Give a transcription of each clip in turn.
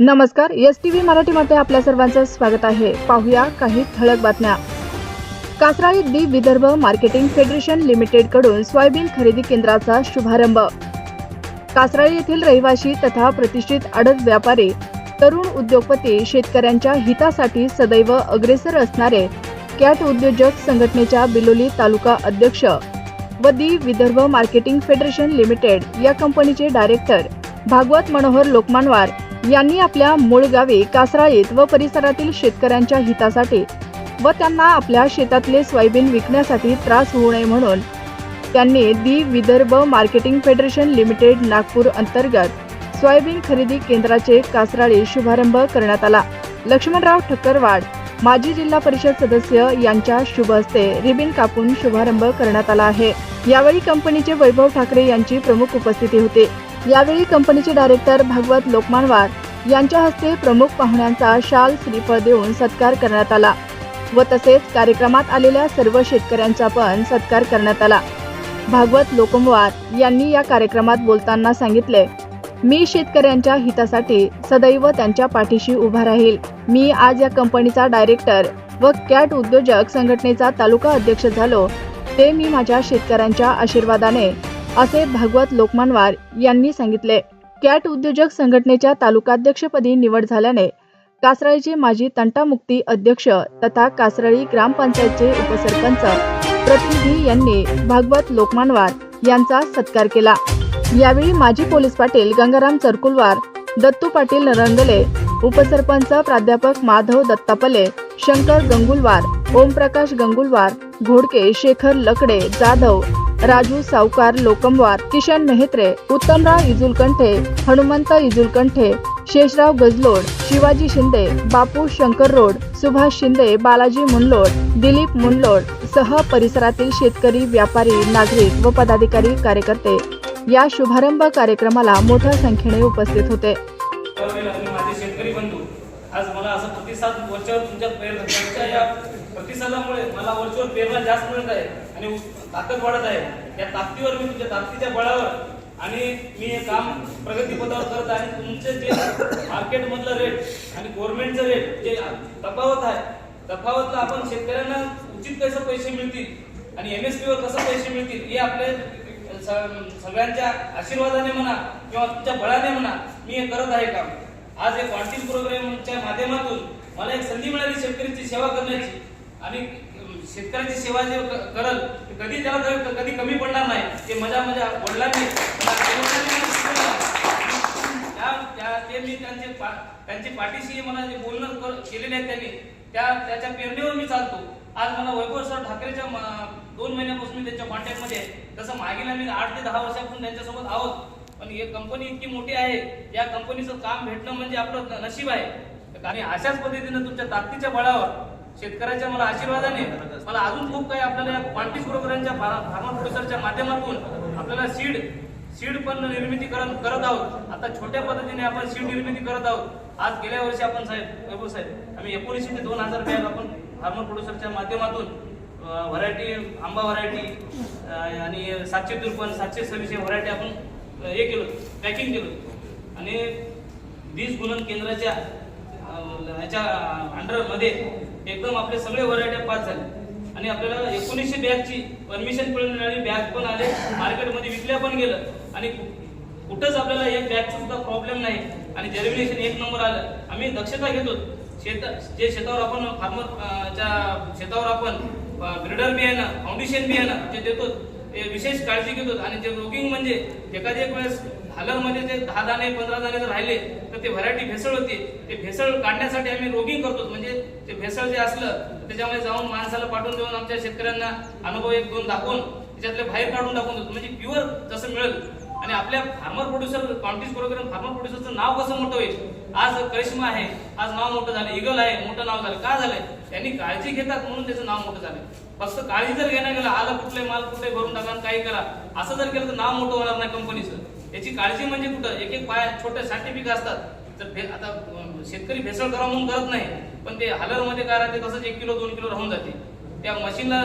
नमस्कार S T V मराठीमध्ये आपल्या सर्वांचं स्वागत आहे. पाहूया काही ठळक बातम्या. Kasarali the Vidarbha marketing federation लिमिटेडकडून सोयाबीन खरेदी केंद्राचा शुभारंभ. कासराळी येथील रहिवासी तथा प्रतिष्ठित आडत व्यापारी तरुण उद्योगपती शेतकऱ्यांच्या हितासाठी सदैव अग्रेसर असणारे कॅट उद्योजक संघटनेच्या बिलोली तालुका अध्यक्ष व the Vidarbha marketing federation limited या कंपनीचे डायरेक्टर भागवत मनोहर लोकमानवार यांनी आपल्या मूळ गावी कासराळीत व परिसरातील शेतकऱ्यांच्या हितासाठी व त्यांना आपल्या शेतातले सोयाबीन विकण्यासाठी त्रास होऊ नये म्हणून त्यांनी the Vidarbha marketing federation limited Nagpur अंतर्गत सोयाबीन खरेदी केंद्राचे कासराळी शुभारंभ करण्यात आला. लक्ष्मणराव ठक्करवाड माजी जिल्हा परिषद सदस्य यांच्या शुभ हस्ते रिबिन कापून शुभारंभ करण्यात आला आहे. यावेळी कंपनीचे वैभव ठाकरे यांची प्रमुख उपस्थिती होती. यावेळी कंपनीचे डायरेक्टर भागवत लोकमानवार यांच्या हस्ते प्रमुख पाहुण्यांचा शाल श्रीफळ देऊन सत्कार करण्यात आला व तसेच कार्यक्रमात आलेल्या सर्व शेतकऱ्यांचा पण सत्कार करण्यात आला. भागवत लोकमवार यांनी या कार्यक्रमात बोलताना सांगितले मी शेतकऱ्यांच्या हितासाठी सदैव त्यांच्या पाठीशी उभा राहील. मी आज या कंपनीचा डायरेक्टर व कॅट उद्योजक संघटनेचा तालुका अध्यक्ष झालो. ते मी माझ्या शेतकऱ्यांच्या आशीर्वादाने असे भागवत लोकमानवार यांनी सांगितले. कॅट उद्योजक संघटनेच्या तालुकाध्यक्षपदी निवड झाल्याने कासराळीचे माजी तंटामुक्ती अध्यक्ष तथा कासराळी ग्रामपंचायतचे उपसरपंच प्रतिनिधी यांनी भागवत लोकमानवार यांचा सत्कार केला. यावेळी माजी पोलीस पाटील गंगाराम चरकुलवार दत्तू पाटील रंगले उपसरपंच प्राध्यापक माधव दत्तापले शंकर गंगुलवार ओमप्रकाश गंगुलवार घोडके शेखर लकडे जाधव राजू सावकार लोकमवार किशन मेहत्रे उत्तमराव इजुलकंठे हनुमंत इजुलकंठे शेषराव गजलोड शिवाजी शिंदे बापू शंकर रोड सुभाष शिंदे बालाजी मुनलोड दिलीप मुनलोड सह परिसरातील शेतकरी व्यापारी नागरिक व पदाधिकारी कार्यकर्ते या शुभारंभ कार्यक्रमाला मोठ्या संख्येने उपस्थित होते. आज मला असं प्रतिसाद वरच्यावर तुमच्या प्रेरणा तुमच्या या प्रतिसादामुळे मला वरच्यावर प्रेरणा जास्त मिळत आहे आणि ताकद वाढत आहे. या ताकदीवर मी तुमच्या ताकदीच्या बळावर आणि मी हे काम प्रगतीपथावर करत आहे आणि तुमचे जे मार्केटमधलं रेट आणि गव्हर्नमेंटचं रेट जे तफावत आहे तफावतला आपण शेतकऱ्यांना उचित कसं पैसे मिळतील आणि एम एस वर कसं पैसे मिळतील हे आपले सगळ्यांच्या आशीर्वादाने म्हणा किंवा तुमच्या बळाने म्हणा मी हे करत आहे काम. आज एक वाढतील प्रोग्रामच्या माध्यमातून मला एक संधी मिळाली शेतकऱ्यांची सेवा करण्याची. आणि शेतकऱ्याची सेवा जे क- करल कधी त्याला कधी- कधी कमी पडणार नाही. ते मजा मजा वडिलांनी त्या- त्या- ते मी त्यांचे पा- त्यांची पाठीशी मला जे बोलणं केले केलेले आहेत त्यांनी त्या त्याच्या पेरणीवर मी चालतो. आज मला वैभव सर ठाकरेच्या दोन महिन्यापासून मी त्यांच्या कॉन्टॅक्टमध्ये आहे. तसं मागील आम्ही आठ ते दहा वर्षापासून त्यांच्यासोबत आहोत. पण हे कंपनी इतकी मोठी आहे या कंपनीचं काम भेटणं म्हणजे आपलं नशीब आहे. आणि अशाच पद्धतीनं तुमच्या ताकदीच्या बळावर शेतकऱ्याच्या मला आशीर्वादाने मला अजून खूप काही आपल्याला या क्वांटिस प्रोग्रामच्या फार्मा प्रोड्युसरच्या माध्यमातून आपल्याला सीड सीड पण निर्मितीकरण करत आहोत. आता छोट्या पद्धतीने आपण सीड निर्मिती करत आहोत. आज गेल्या वर्षी आपण साहेब वैभव साहेब आम्ही एकोणीसशे ते दोन हजार बॅग आपण फार्मर प्रोड्युसरच्या माध्यमातून व्हरायटी आंबा व्हरायटी आणि सातशे त्रेपन्न सातशे सव्वीस व्हरायटी आपण हे केलं पॅकिंग केलं. आणि वीज गुणन केंद्राच्या ह्याच्या अंडरमध्ये एकदम आपले सगळे व्हरायटी पास झाले. आणि आपल्याला एकोणीसशे बॅगची परमिशन मिळाली बॅग पण आले मार्केटमध्ये विकल्या पण गेलं. आणि कुठंच आपल्याला एक बॅगचा सुद्धा प्रॉब्लेम नाही. आणि जर्मिनेशन एक नंबर आलं. आम्ही दक्षता घेतो. शेत जे शेतावर आपण फार्मर च्या शेतावर आपण ब्रिडर बियाणं फाउंडेशन बियाणं जे देतो ते विशेष काळजी घेतो. आणि जे रोगिंग म्हणजे एखाद्या एक वेळेस हालरमध्ये जे दहा दाणे पंधरा दाणे जर राहिले तर ते व्हरायटी भेसळ होते. ते भेसळ काढण्यासाठी आम्ही रोगिंग करतो. म्हणजे ते भेसळ जे असलं त्याच्यामध्ये जाऊन माणसाला पाठवून देऊन आमच्या शेतकऱ्यांना अनुभव एक दोन दाखवून त्याच्यातले बाहेर काढून दाखवून देतो. म्हणजे प्युअर जसं मिळेल. आणि आपल्या फार्मर प्रोड्युसर कॉन्टिस प्रोग्राम फार्मर प्रोड्युसरचं नाव कसं मोठं होईल? आज करिश्मा आहे. आज नाव मोठं झालं. इगल आहे. मोठं नाव झालं. का झालंय? त्यांनी काळजी घेतात म्हणून त्याचं नाव मोठं झालं फक्त काळजी जर घेण्यात गेला आलं कुठले माल कुठले भरून टाका आणि काही करा. असं जर केलं तर नाव मोठं होणार नाही कंपनीचं याची काळजी म्हणजे कुठं? एक एक पाय छोटे सर्टिफिकेट असतात. तर भे- आता शेतकरी भेसळ करा म्हणून करत नाही पण ते हालरमध्ये काय राहते? तसंच एक किलो दोन किलो राहून जाते. त्या मशीनला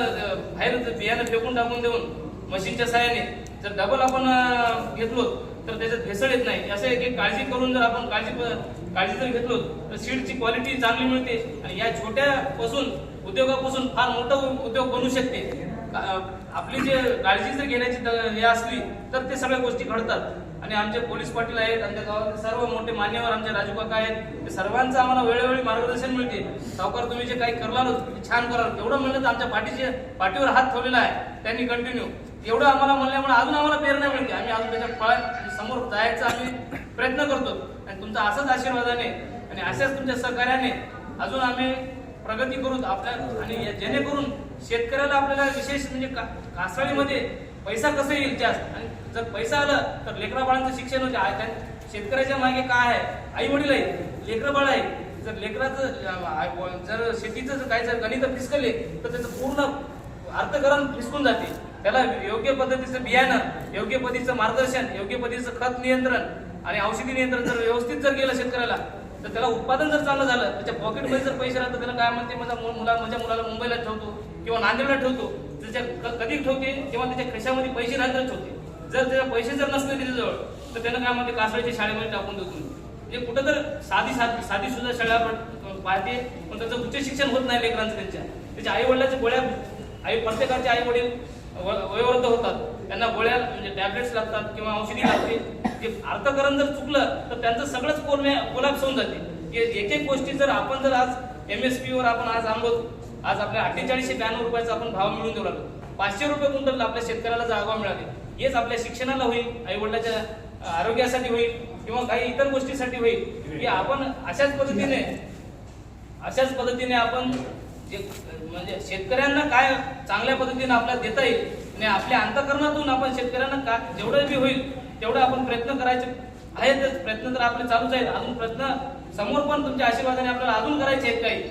बाहेर बियाणं फेकून टाकून देऊन मशीनच्या सहाय्याने जर डबल आपण घेतलो तर त्याच्यात भेसळ येत नाही. असं एक एक काळजी करून जर आपण काळजी काळजी जर घेतलो तर सीडची क्वालिटी चांगली मिळते आणि या छोट्यापासून उद्योगापासून फार मोठं उद्योग बनू शकते. आपली जे काळजी जर घेण्याची हे असली तर ते सगळ्या गोष्टी घडतात. आणि आमचे पोलीस पाटील आहेत आमच्या गावातले सर्व मोठे मान्यवर आमचे राजू काका आहेत ते सर्वांचं आम्हाला वेळोवेळी मार्गदर्शन मिळते. सावकार तुम्ही जे काही करणार ते छान कराल. एवढं म्हणलं तर आमच्या पाठीचे पाठीवर हात ठेवलेला आहे. त्यांनी कंटिन्यू एवढं आम्हाला म्हणल्यामुळे अजून आम्हाला प्रेरणा मिळते. आम्ही अजून त्याच्या फळा समोर जायचा आम्ही प्रयत्न करतो. आणि तुमचा असाच आशीर्वादाने आणि अशाच तुमच्या सहकार्याने अजून आम्ही प्रगती करू आपल्या आणि या- जेणेकरून शेतकऱ्याला आपल्याला विशेष म्हणजे का- कासाळीमध्ये पैसा कसं येईल जास्त? आणि जर पैसा आला तर लेकरा बाळांचं शिक्षण होते. आ- त्या- शेतकऱ्याच्या मागे काय आहे? आई वडील आहे लेकरं बाळ आहे. जर लेकराचं जर शेतीचं जर काय जर गणित फिसकले तर त्याचं पूर्ण अर्थकरण फिसकून जाते. त्याला योग्य पद्धतीचं बियाणं योग्य पद्धतीचं मार्गदर्शन योग्य पद्धतीचं खत नियंत्रण आणि औषधी नियंत्रण जर व्यवस्थित जर गेलं शेतकऱ्याला तर त्याला उत्पादन जर चांगलं झालं त्याच्या पॉकेटमध्ये जर पैसे राहतात त्याला काय म्हणते? माझा मु- मुला माझ्या मुलाला मुंबईला ठेवतो. किंवा नांदेडला ठेवतो त्याच्या क- कधी ठेवते किंवा त्याच्या खिशामध्ये पैसे राहतात ठेवते. जर त्याच्या पैसे जर नसले त्याच्याजवळ तर त्यानं काय म्हणते कासळीच्या शाळेमध्ये टाकून देतो. म्हणजे कुठं तर साधी साधी साधी सुद्धा शाळा पाहते पण त्याचं उच्च शिक्षण होत नाही लेकरांचं त्यांच्या. त्याच्या आई वडिलाच्या गोळ्या आई प्रत्येकाचे आई वडील वयोवृद्ध होतात. त्यांना गोळ्या म्हणजे टॅबलेट्स लागतात किंवा औषधी लागते. ते अर्थकरण जर चुकलं तर त्यांचं सगळंच कोलमे कोलॅप्स होऊन जाते. की एक एक गोष्टी जर आपण जर आज एम एस पीवर आपण आज आंबो आज आपल्या अठ्ठेचाळीसशे ब्याण्णव रुपयाचा आपण भाव मिळून देऊ लागलो. पाचशे रुपये कुंटल आपल्या शेतकऱ्याला जागा मिळाली. हेच आपल्या शिक्षणाला होईल आई वडिलाच्या आरोग्यासाठी होईल किंवा काही इतर गोष्टीसाठी होईल. की आपण अशाच पद्धतीने अशाच पद्धतीने आपण जे म्हणजे शेतकऱ्यांना काय चांगल्या पद्धतीने आपल्याला देता येईल आणि आपल्या अंतकरणातून आपण शेतकऱ्यांना का जेवढं बी होईल तेवढं आपण प्रयत्न करायचे आहेतच प्रयत्न तर आपले चालूच आहेत. अजून प्रयत्न समोर पण तुमच्या आशीर्वादाने आपल्याला अजून करायचे आहेत काही.